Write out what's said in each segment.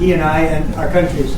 he and I and our countries.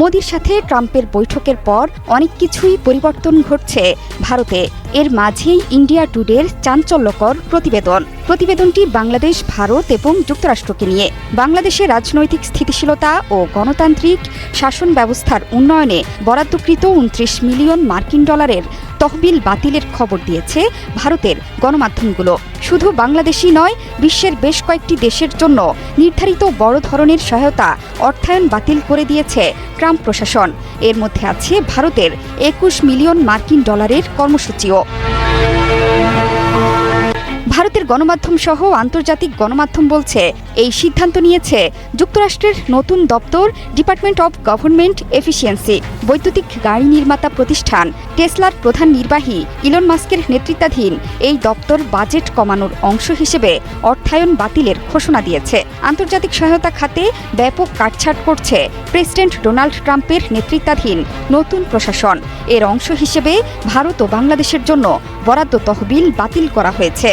মোদির সাথে ট্রাম্পের বৈঠকের পর অনেক কিছুই পরিবর্তন ঘটছে ভারতে। এর মাঝেই ইন্ডিয়া টুডের চাঞ্চল্যকর প্রতিবেদন। প্রতিবেদনটি বাংলাদেশ, ভারত এবং যুক্তরাষ্ট্রকে নিয়ে। বাংলাদেশের রাজনৈতিক স্থিতিশীলতা ও গণতান্ত্রিক শাসন ব্যবস্থার উন্নয়নে বরাদ্দকৃত উনত্রিশ মিলিয়ন মার্কিন ডলারের তহবিল বাতিলের খবর দিয়েছে ভারতের গণমাধ্যমগুলো। শুধু বাংলাদেশই নয়, বিশ্বের বেশ কয়েকটি দেশের জন্য নির্ধারিত বড় ধরনের সহায়তা অর্থায়ন বাতিল করে দিয়েছে ট্রাম্প প্রশাসন। এর মধ্যে আছে ভারতের একুশ মিলিয়ন মার্কিন ডলারের কর্মসূচিও। গণমাধ্যম সহ আন্তর্জাতিক গণমাধ্যম বলছে, এই সিদ্ধান্ত নিয়েছে যুক্তরাষ্ট্রের নতুন দপ্তর, ডিপার্টমেন্ট অব গভর্নমেন্ট এফিসিয়েন্সি, বৈদ্যুতিক গাড়ি নির্মাতা প্রতিষ্ঠান, টেসলার প্রধান নির্বাহী ইলন মাস্কের নেতৃত্বাধীন এই দপ্তর বাজেট কমানোর অংশ হিসেবে অর্থায়ন বাতিলের ঘোষণা দিয়েছে। আন্তর্জাতিক সহায়তা খাতে ব্যাপক কাটছাট করছে প্রেসিডেন্ট ডোনাল্ড ট্রাম্পের নেতৃত্বাধীন নতুন প্রশাসন। এর অংশ হিসেবে ভারত ও বাংলাদেশের জন্য বরাদ্দ তহবিল বাতিল করা হয়েছে।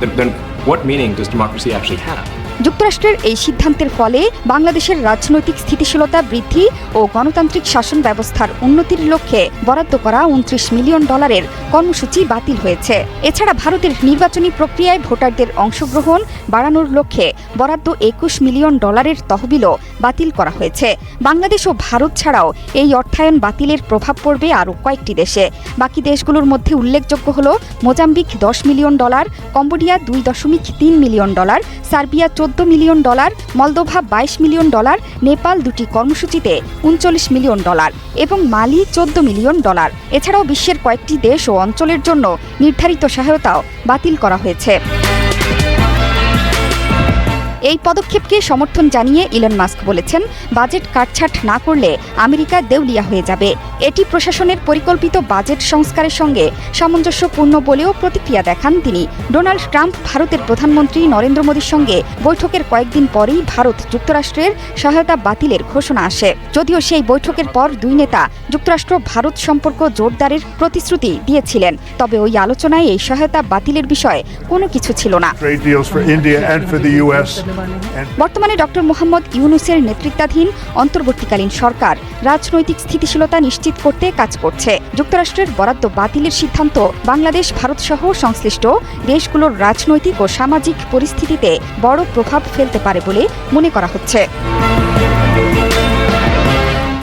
Then, what meaning does democracy actually have? যুক্তরাষ্ট্রের এই সিদ্ধান্তের ফলে বাংলাদেশের রাজনৈতিক স্থিতিশীলতা বৃদ্ধি ও গণতান্ত্রিক শাসন ব্যবস্থার উন্নতির লক্ষ্যে বরাদ্দ করা উনত্রিশ মিলিয়ন ডলারের কর্মসূচি বাতিল হয়েছে। এছাড়া ভারতের নির্বাচনী প্রক্রিয়ায় ভোটারদের অংশগ্রহণ বাড়ানোর লক্ষ্যে বরাদ্দ একুশ মিলিয়ন ডলারের তহবিলও বাতিল করা হয়েছে। বাংলাদেশ ও ভারত ছাড়াও এই অর্থায়ন বাতিলের প্রভাব পড়বে আরও কয়েকটি দেশে। বাকি দেশগুলোর মধ্যে উল্লেখযোগ্য হল মোজাম্বিক দশ মিলিয়ন ডলার, কম্বোডিয়া দুই দশমিক তিন মিলিয়ন ডলার, সার্বিয়া চোদ্দ মিলিয়ন ডলার, মলদোভা বাইশ মিলিয়ন ডলার, নেপাল দুটি কর্মসূচিতে উনচল্লিশ মিলিয়ন ডলার এবং মালি চোদ্দ মিলিয়ন ডলার। এছাড়াও বিশ্বের কয়েকটি দেশ ও অঞ্চলের জন্য নির্ধারিত সহায়তাও বাতিল করা হয়েছে। এই পদক্ষেপকে সমর্থন জানিয়ে ইলন মাস্ক বলেছেন, বাজেট কাটছাট না করলে আমেরিকা দেউলিয়া হয়ে যাবে। এটি প্রশাসনের পরিকল্পিত বাজেট সংস্কারের সঙ্গে সামঞ্জস্যপূর্ণ বলেও প্রতিক্রিয়া দেখান তিনি। ডোনাল্ড ট্রাম্প ভারতের প্রধানমন্ত্রী নরেন্দ্র মোদীর সঙ্গে বৈঠকের কয়েকদিন পরেই ভারত যুক্তরাষ্ট্রের সহায়তা বাতিলের ঘোষণা আসে। যদিও সেই বৈঠকের পর দুই নেতা যুক্তরাষ্ট্র ভারত সম্পর্ক জোরদারের প্রতিশ্রুতি দিয়েছিলেন, তবে ওই আলোচনায় এই সহায়তা বাতিলের বিষয়ে কোনো কিছু ছিল না। বর্তমানে ডক্টর মোহাম্মদ ইউনুসের নেতৃত্বাধীন অন্তর্বর্তীকালীন সরকার রাজনৈতিক স্থিতিশীলতা নিশ্চিত করতে কাজ করছে। যুক্তরাষ্ট্রের বরাদ্দ বাতিলের সিদ্ধান্ত বাংলাদেশ, ভারত সহ সংশ্লিষ্ট দেশগুলোর রাজনৈতিক ও সামাজিক পরিস্থিতিতে বড় প্রভাব ফেলতে পারে বলে মনে করা হচ্ছে।